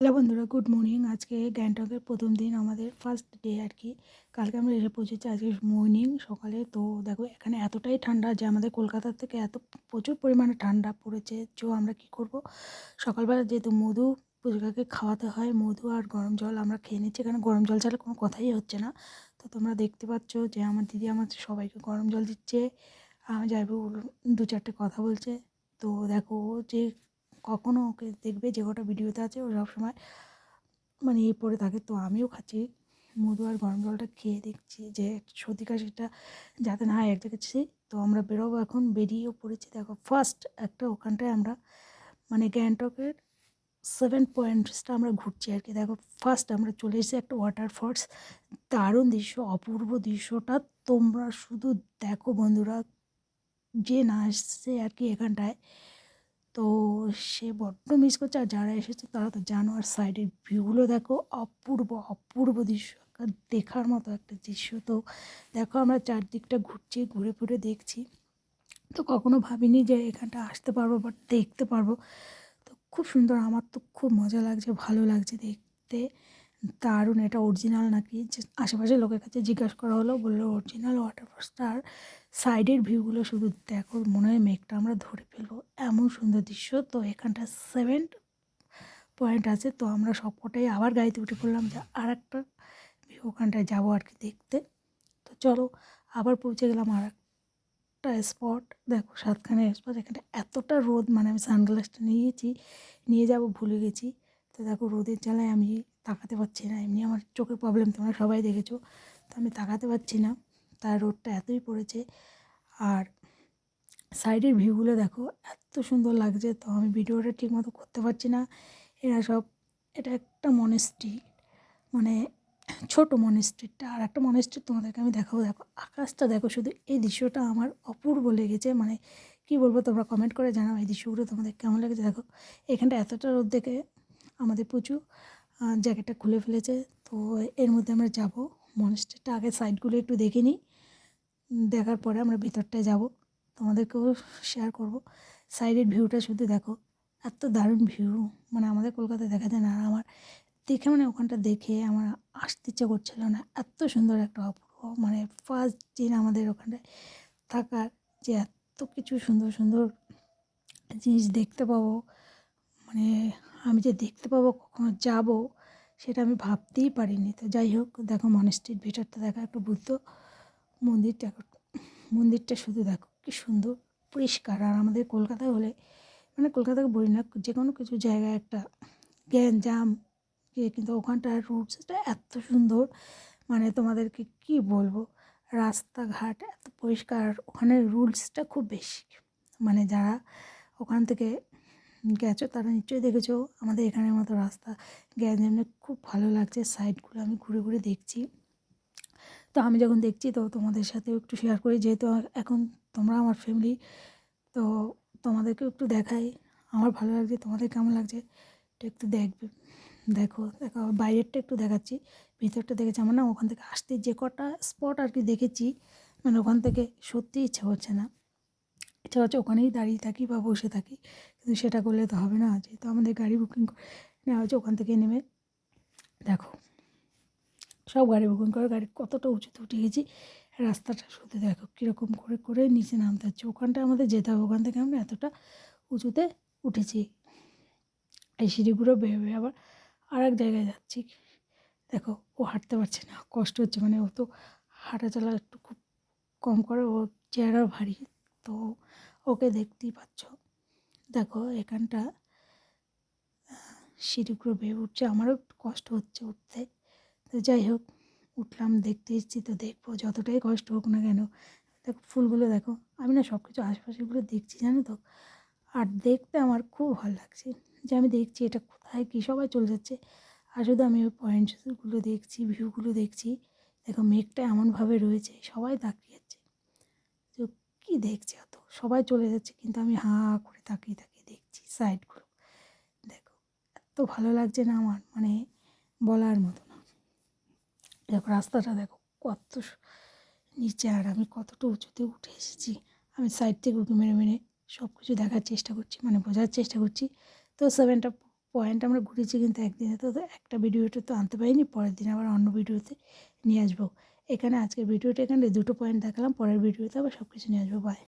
Hello বন্ধুরা, good morning. আজকে গ্যাংটকের প্রথম দিন, আমাদের ফার্স্ট ডে আর কি। কালকে আমরা এসে পৌঁছেছি আজকে মর্নিং সকালে। তো দেখো, এখানে এতটাই ঠান্ডা যে আমাদের কলকাতার থেকে এত প্রচুর পরিমাণে ঠান্ডা পড়েছে। যে আমরা কি করব? সকালবেলা যেহেতু মধু পুজোকাকে খাওয়াতে হয়, মধু আর গরম জল আমরা খেয়ে নিচ্ছি। এখানে গরম জল ছাড়া কোনো কথাই হচ্ছে না। তো তোমরা দেখতে পাচ্ছ যে আমার দিদি আমার সবাইকে গরম জল দিচ্ছে। আমি যাইব দু চারটে কথা বলছে। তো দেখো যে কখনও ওকে দেখবে যে কটা ভিডিওতে আছে, ও সবসময় মানে এই পড়ে থাকে। তো আমিও খাচ্ছি। মধু আর গরম জলটা খেয়ে দেখছি যে সর্দি কাশিটা যাতে না হয় এক জায়গায় তো আমরা বেরোবো এখন। বেরিয়েও পড়েছি। দেখো ফার্স্ট একটা ওখানটায় আমরা মানে গ্যাংটকের সেভেন পয়েন্টসটা আমরা ঘুরছি আর কি। দেখো ফার্স্ট আমরা চলে এসেছি একটা ওয়াটার ফলস দারুণ দৃশ্য, অপূর্ব দৃশ্যটা। তোমরা শুধু দেখো বন্ধুরা, যে না আসছে আর কি এখানটায়। তো সে বড্ড মিস করছে। আর যারা এসেছে, তারা তো জানো আর সাইডের ভিউগুলো দেখো, অপূর্ব অপূর্ব দৃশ্য। দেখার মতো একটা দৃশ্য। তো দেখো, আমরা চারদিকটা ঘুরছি, ঘুরে ফুরে দেখছি। তো কখনো ভাবিনি যে এখানটা আসতে পারব বা দেখতে পারব। তো খুব সুন্দর, আমার তো খুব মজা লাগছে, ভালো লাগছে দেখতে। দারুণ, এটা অরিজিনাল নাকি? যে আশেপাশের লোকের কাছে জিজ্ঞাসা করা হলো, বলল অরিজিনাল ওয়াটারফলসটা আর সাইডের ভিউগুলো শুধু দেখো, মনে হয় মেঘটা আমরা ধরে ফেলব। এমন সুন্দর দৃশ্য। তো এখানটা সেভেন পয়েন্ট আছে। তো আমরা সবকটাই আবার গাড়িতে উঠে পড়লাম যে আর একটা ভিউ ওখানটায় যাব আর কি দেখতে। তো চলো, আবার পৌঁছে গেলাম আর একটা স্পট দেখো, সাতখানে স্পট এখানটা এতটা রোদ মানে আমি সানগ্লাসটা নিয়েছি, নিয়ে যাব, ভুলে গেছি। তো দেখো রোদের জ্বালায় আমি তাকাতে পারছি না। এমনি আমার চোখের প্রবলেম তোমরা সবাই দেখেছ। তো আমি তাকাতে পারছি না। তার রোদটা এতই পড়েছে। আর সাইডের ভিউগুলো দেখো, এত সুন্দর লাগছে। তো আমি ভিডিওটা ঠিক মতো করতে পারছি না। এরা সব, এটা একটা মনেস্ট্রি মানে ছোটো মনেস্ট্রিটা আর একটা মনেস্ট্রি তোমাদেরকে আমি দেখাবো। দেখো, আকাশটা দেখো, শুধু এই দৃশ্যটা আমার অপূর্ব লেগেছে। মানে কি বলব, তোমরা কমেন্ট করে জানাও এই দৃশ্যগুলো তোমাদের কেমন লেগেছে। দেখো, এখানটা এতটা রোদ দেখে আমাদের প্রচুর জ্যাকেটটা খুলে ফেলেছে। তো এর মধ্যে আমরা যাব। মনস্টারটা আগে সাইডগুলো একটু দেখে নিই। দেখার পরে আমরা ভিতরটায় যাব। তোমাদেরকেও শেয়ার করব। সাইডের ভিউটা শুধু দেখো। এত দারুণ ভিউ। মানে আমাদের কলকাতায় দেখা যায় না, আর আমার দেখে মানে ওখানটা দেখে আমার আসতে ইচ্ছে করছিল না। এত সুন্দর একটা অপূর্ব। মানে ফার্স্ট দিন আমাদের ওখানটায় থাকার যে এত কিছু সুন্দর সুন্দর জিনিস দেখতে পাবো। মানে আমি যে দেখতে পাবো, কখনো যাব, সেটা আমি ভাবতেই পারিনি। তো যাই হোক, দেখো মনেস্ট্রির ভিতরটা দেখা, একটু বুদ্ধ মন্দিরটা মন্দিরটা শুধু দেখো, কী সুন্দর, পরিষ্কার। আর আমাদের কলকাতায় হলে মানে কলকাতাকে বলি না যে কোনো কিছু জায়গায় একটা গ্যাঞ্জাম কিন্তু ওখানটার রুটসটা এত সুন্দর মানে তোমাদেরকে কি বলব, রাস্তাঘাট এত পরিষ্কার ওখানে রুলসটা খুব বেশি। মানে যারা ওখান থেকে গেছো, তারা নিশ্চয়ই দেখেছ আমাদের এখানের মতো রাস্তা। গ্যাঞ্জামে খুব ভালো লাগছে, সাইডগুলো আমি ঘুরে ঘুরে দেখছি। তো আমি যখন দেখছি, তো তোমাদের সাথেও একটু শেয়ার করি, যেহেতু এখন তোমরা আমার ফ্যামিলি তো তোমাদেরকেও একটু দেখাই। আমার ভালো লাগছে, তোমাদের কেমন লাগছে? একটু একটু দেখবে, দেখো দেখো বাইরেরটা একটু দেখাচ্ছি, ভিতরটা দেখেছি। আমার না ওখান থেকে আসতে যে কটা স্পট আর কি দেখেছি মানে ওখান থেকে সত্যি ইচ্ছা হচ্ছে না। হচ্ছে ওখানেই দাঁড়িয়ে থাকি বা বসে থাকি। কিন্তু সেটা করলে তো হবে না। যেহেতু আমাদের গাড়ি বুকিং নেওয়া হচ্ছে ওখান থেকে নেমে দেখো, সব গাড়ি বুকিং করে। গাড়ি কতটা উঁচুতে উঠে গেছি, রাস্তাটা শুধু দেখো কীরকম করে করে নিচে নামতে হচ্ছে। ওখানটা আমাদের যেতে হবে, ওখান থেকে আমরা এতটা উঁচুতে উঠেছি। এই সিঁড়িগুলো বেয়ে বেয়ে আবার আর এক জায়গায় যাচ্ছি। দেখো, ও হাঁটতে পারছে না, কষ্ট হচ্ছে। মানে ও তো হাঁটা চলা একটু খুব কম করে, ও চেহারা ভারী। তো ওকে দেখতেই পাচ্ছ। দেখো এখানটা সিঁড়িগুলো বেয়ে উঠছে। আমারও একটু কষ্ট হচ্ছে উঠতে। তো যাই হোক, উঠলাম, দেখতে এসেছি, তো দেখব। যতটাই কষ্ট হোক না কেন। দেখো, ফুলগুলো দেখো, আমি না সব কিছু আশপাশেগুলো দেখছি, জানো তো। আর দেখতে আমার খুব ভালো লাগছে যে আমি দেখছি এটা কোথায়, কী সবাই চলে যাচ্ছে। আর শুধু আমি ওই পয়েন্টসগুলো দেখছি ভিউগুলো দেখছি। দেখো, মেঘটা এমনভাবে রয়েছে, সবাই তাকিয়ে যাচ্ছে কী দেখছে অত সবাই চলে যাচ্ছে, কিন্তু আমি হাঁ করে তাকিয়ে তাকিয়ে দেখছি সাইডগুলো দেখো, এত ভালো লাগছে না আমার মানে বলার মতো না। দেখো, রাস্তাটা দেখো, কত নিচে আর আমি কতটা উঁচুতে উঠে এসেছি। আমি সাইড থেকে উঁকি মেরে মেরে সব কিছু দেখার চেষ্টা করছি মানে বোঝার চেষ্টা করছি। তো সেভেনটা পয়েন্ট আমরা ঘুরেছি কিন্তু একদিনে তো একটা ভিডিওটা তো আনতে পারিনি, পরের দিন আবার অন্য ভিডিওতে নিয়ে আসব। এখানে আজকের ভিডিওটা এখানে। দুটো পয়েন্ট দেখালাম, পরের ভিডিওতে আবার সব কিছু নিয়ে আসব। বাই